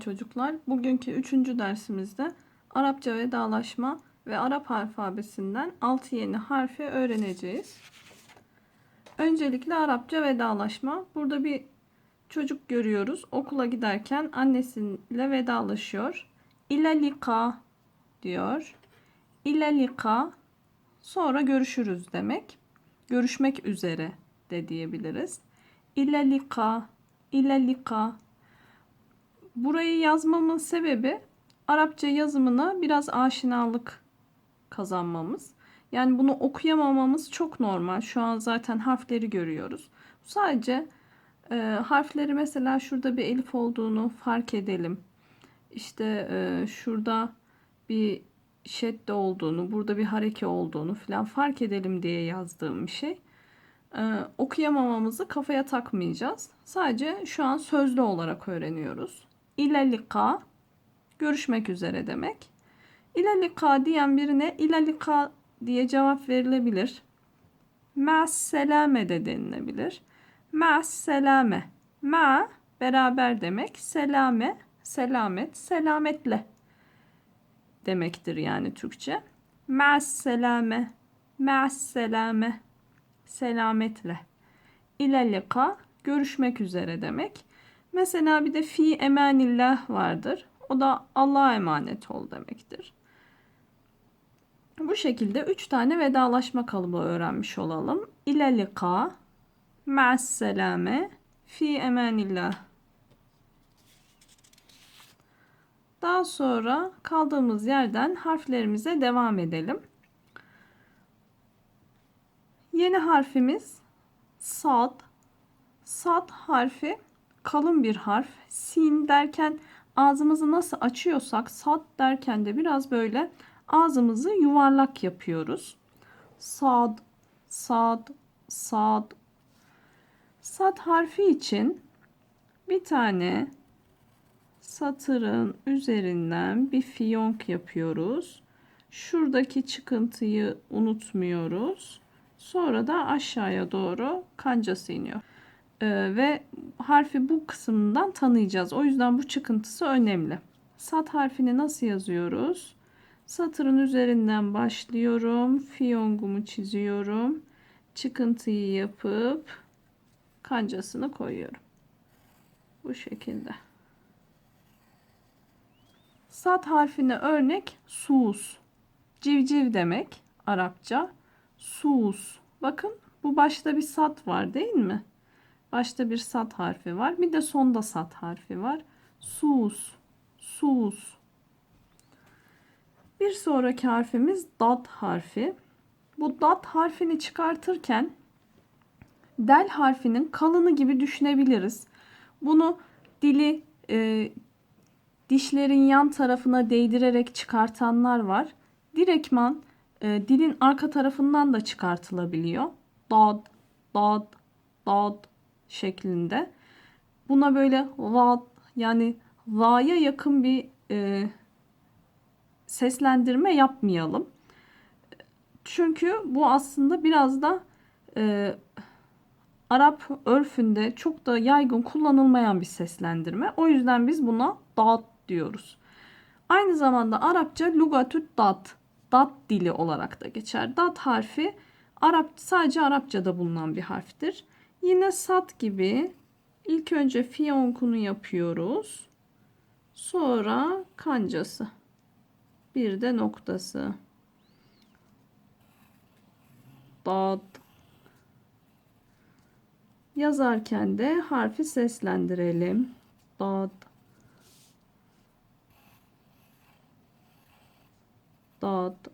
çocuklar. Bugünkü üçüncü dersimizde Arapça vedalaşma ve Arap alfabesinden 6 yeni harfi öğreneceğiz. Öncelikle Arapça vedalaşma. Burada bir çocuk görüyoruz. Okula giderken annesiyle vedalaşıyor. İle lika diyor. İle lika sonra görüşürüz demek. Görüşmek üzere de diyebiliriz. İle lika, ile lika. Burayı yazmamın sebebi Arapça yazımına biraz aşinalık kazanmamız. Yani bunu okuyamamamız çok normal. Şu an zaten harfleri görüyoruz. Sadece e, harfleri mesela şurada bir elif olduğunu fark edelim. İşte e, şurada bir şedde olduğunu, burada bir hareke olduğunu falan fark edelim diye yazdığım bir şey. Ee, okuyamamamızı kafaya takmayacağız. Sadece şu an sözlü olarak öğreniyoruz. İle lika görüşmek üzere demek. İle lika diyen birine ile lika diye cevap verilebilir. Ma'as selame de denilebilir. Ma'as selame. Ma beraber demek. Selame, selamet, selametle demektir yani Türkçe. Ma'as selame. Ma'as selame selametle. İle lika görüşmek üzere demek. Mesela bir de fi emanillah vardır. O da Allah'a emanet ol demektir. Bu şekilde üç tane vedalaşma kalıbı öğrenmiş olalım. İle lika, ma'as selame, fi emanillah. Daha sonra kaldığımız yerden harflerimize devam edelim. Yeni harfimiz sad. Sad harfi kalın bir harf. Sin derken ağzımızı nasıl açıyorsak sad derken de biraz böyle ağzımızı yuvarlak yapıyoruz. Sad, sad, sad. Sad harfi için bir tane satırın üzerinden bir fiyonk yapıyoruz. Şuradaki çıkıntıyı unutmuyoruz. Sonra da aşağıya doğru kancası iniyor. Ee, ve harfi bu kısmından tanıyacağız. O yüzden bu çıkıntısı önemli. Sat harfini nasıl yazıyoruz? Satırın üzerinden başlıyorum. Fiyongumu çiziyorum. Çıkıntıyı yapıp kancasını koyuyorum. Bu şekilde. Sat harfine örnek sus. Civciv demek Arapça sus. Bakın bu başta bir sat var değil mi? Başta bir sat harfi var. Bir de sonda sat harfi var. Sus. Sus. Bir sonraki harfimiz dat harfi. Bu dat harfini çıkartırken del harfinin kalını gibi düşünebiliriz. Bunu dili e, dişlerin yan tarafına değdirerek çıkartanlar var. Direktman e, dilin arka tarafından da çıkartılabiliyor. Dad, dad, dad şeklinde. Buna böyle vad yani va'ya yakın bir e, seslendirme yapmayalım. Çünkü bu aslında biraz da e, Arap örfünde çok da yaygın kullanılmayan bir seslendirme. O yüzden biz buna dat diyoruz. Aynı zamanda Arapça lugatut dat dat dili olarak da geçer. Dat harfi Arap sadece Arapçada bulunan bir harftir. Yine sat gibi ilk önce fiyonkunu yapıyoruz. Sonra kancası. Bir de noktası. Dat. Yazarken de harfi seslendirelim. Dat. dağıt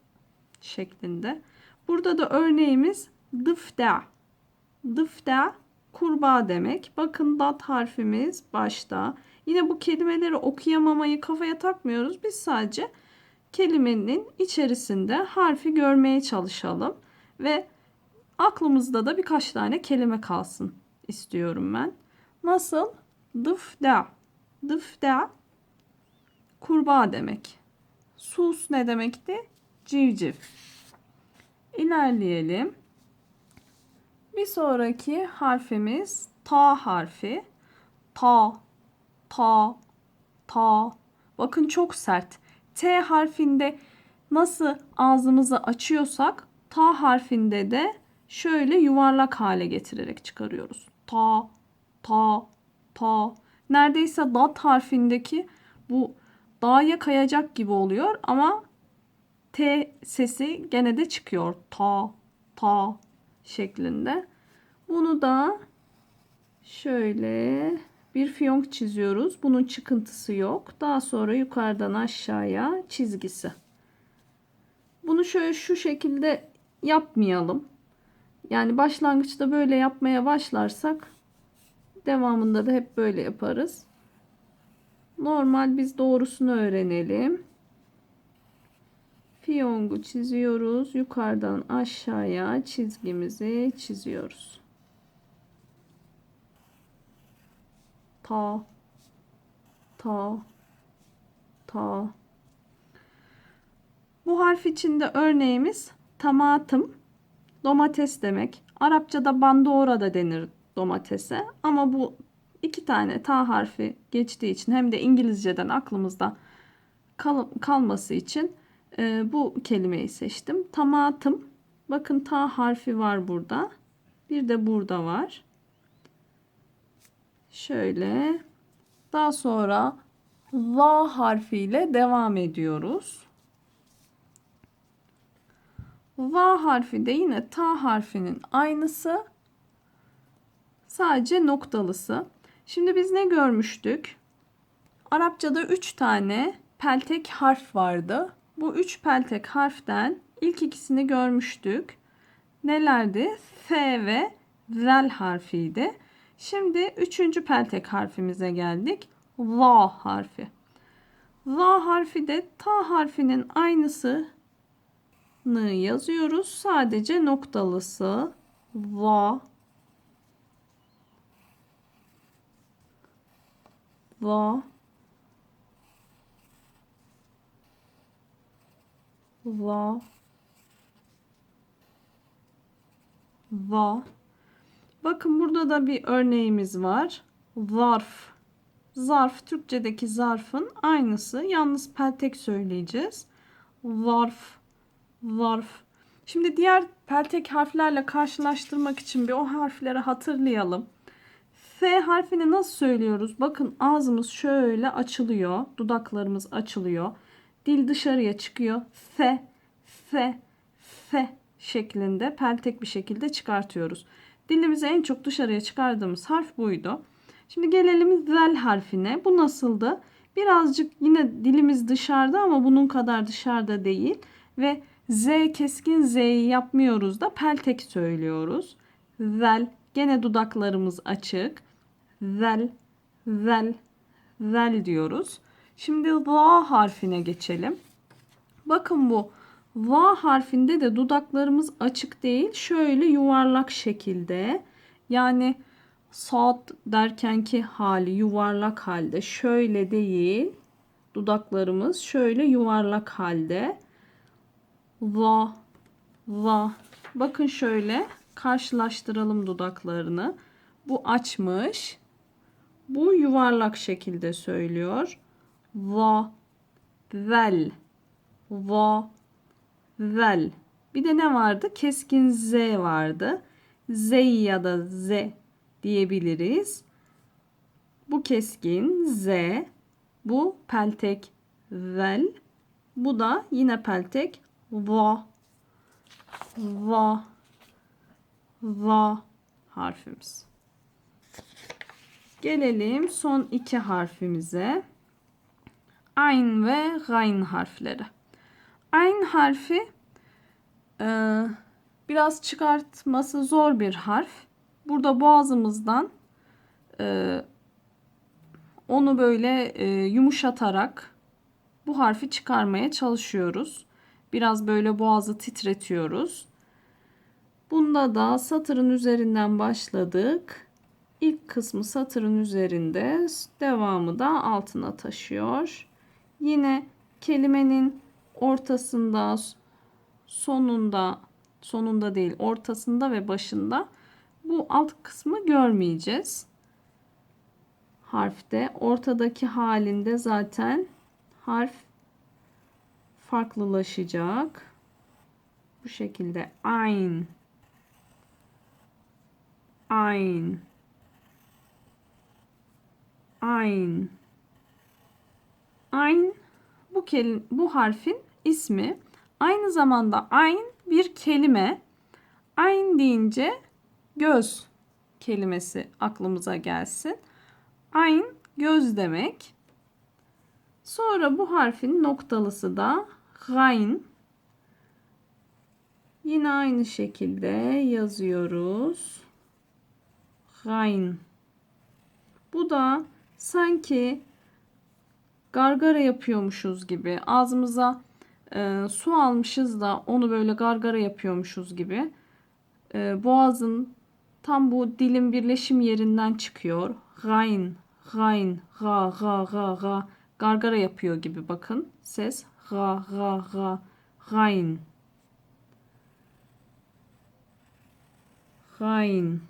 şeklinde. Burada da örneğimiz dıfda. Dıfda kurbağa demek. Bakın dat harfimiz başta. Yine bu kelimeleri okuyamamayı kafaya takmıyoruz. Biz sadece kelimenin içerisinde harfi görmeye çalışalım. Ve aklımızda da birkaç tane kelime kalsın istiyorum ben. Nasıl? Dıfda. Dıfda kurbağa demek. Sus ne demekti? Civciv. İlerleyelim. Bir sonraki harfimiz ta harfi. Ta, ta, ta. Bakın çok sert. T harfinde nasıl ağzımızı açıyorsak ta harfinde de şöyle yuvarlak hale getirerek çıkarıyoruz. Ta, ta, ta. Neredeyse dat harfindeki bu da'ya kayacak gibi oluyor ama T sesi gene de çıkıyor. Ta, ta şeklinde. Bunu da şöyle bir fiyonk çiziyoruz. Bunun çıkıntısı yok. Daha sonra yukarıdan aşağıya çizgisi. Bunu şöyle şu şekilde yapmayalım. Yani başlangıçta böyle yapmaya başlarsak devamında da hep böyle yaparız. Normal biz doğrusunu öğrenelim. Fiyongu çiziyoruz. Yukarıdan aşağıya çizgimizi çiziyoruz. Ta ta ta Bu harf içinde örneğimiz tamatım domates demek. Arapçada bandora da denir domatese ama bu iki tane ta harfi geçtiği için hem de İngilizceden aklımızda kal kalması için e, bu kelimeyi seçtim. Tamatım. Bakın ta harfi var burada. Bir de burada var. Şöyle. Daha sonra va harfiyle devam ediyoruz. Va harfi de yine ta harfinin aynısı. Sadece noktalısı. Şimdi biz ne görmüştük? Arapçada 3 tane peltek harf vardı. Bu 3 peltek harften ilk ikisini görmüştük. Nelerdi? F ve zel harfiydi. Şimdi üçüncü peltek harfimize geldik. Va harfi. Va harfi de ta harfinin aynısını yazıyoruz. Sadece noktalısı. Va. Va. Va. Va. Bakın burada da bir örneğimiz var. Zarf. Zarf Türkçedeki zarfın aynısı. Yalnız peltek söyleyeceğiz. Zarf. Zarf. Şimdi diğer peltek harflerle karşılaştırmak için bir o harfleri hatırlayalım. F harfini nasıl söylüyoruz? Bakın ağzımız şöyle açılıyor. Dudaklarımız açılıyor. Dil dışarıya çıkıyor. F, F, F şeklinde peltek bir şekilde çıkartıyoruz. Dilimizi en çok dışarıya çıkardığımız harf buydu. Şimdi gelelim zel harfine. Bu nasıldı? Birazcık yine dilimiz dışarıda ama bunun kadar dışarıda değil. Ve Z keskin Z'yi yapmıyoruz da peltek söylüyoruz. Zel. Gene dudaklarımız açık. Zel, zel, zel diyoruz. Şimdi va harfine geçelim. Bakın bu va harfinde de dudaklarımız açık değil. Şöyle yuvarlak şekilde. Yani saat derkenki hali yuvarlak halde. Şöyle değil. Dudaklarımız şöyle yuvarlak halde. Va, va. Bakın şöyle karşılaştıralım dudaklarını. Bu açmış. Bu yuvarlak şekilde söylüyor. Va, vel, va, vel. Bir de ne vardı? Keskin Z vardı. Z ya da Z diyebiliriz. Bu keskin Z. Bu peltek vel. Bu da yine peltek va. Va. Va harfimiz. Gelelim son iki harfimize. Ayn ve gayn harfleri. Ayn harfi e, biraz çıkartması zor bir harf. Burada boğazımızdan e, onu böyle e, yumuşatarak bu harfi çıkarmaya çalışıyoruz. Biraz böyle boğazı titretiyoruz. Bunda da satırın üzerinden başladık. İlk kısmı satırın üzerinde, devamı da altına taşıyor. Yine kelimenin ortasında, sonunda, sonunda değil, ortasında ve başında bu alt kısmı görmeyeceğiz. harfte. Ortadaki halinde zaten harf farklılaşacak. Bu şekilde ayn ayn ayn ayn bu kelim bu harfin ismi. Aynı zamanda ayn bir kelime. Ayn deyince göz kelimesi aklımıza gelsin. Ayn göz demek. Sonra bu harfin noktalısı da gayn. Yine aynı şekilde yazıyoruz. Gayn. Bu da sanki gargara yapıyormuşuz gibi ağzımıza e, su almışız da onu böyle gargara yapıyormuşuz gibi e, boğazın tam bu dilin birleşim yerinden çıkıyor. Gayn, gayn, ga, ga, ga, ga gargara yapıyor gibi bakın ses. Ga, ga, ga, gayn. Gayn.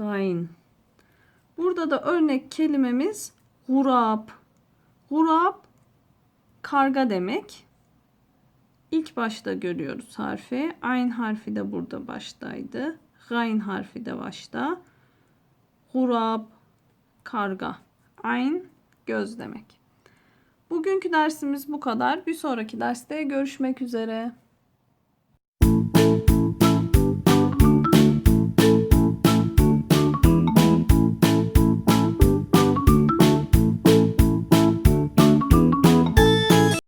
Gayn. Burada da örnek kelimemiz gurab. Gurab karga demek. İlk başta görüyoruz harfi. Ayn harfi de burada baştaydı. Gayn harfi de başta. Gurab karga. Ayn göz demek. Bugünkü dersimiz bu kadar. Bir sonraki derste görüşmek üzere.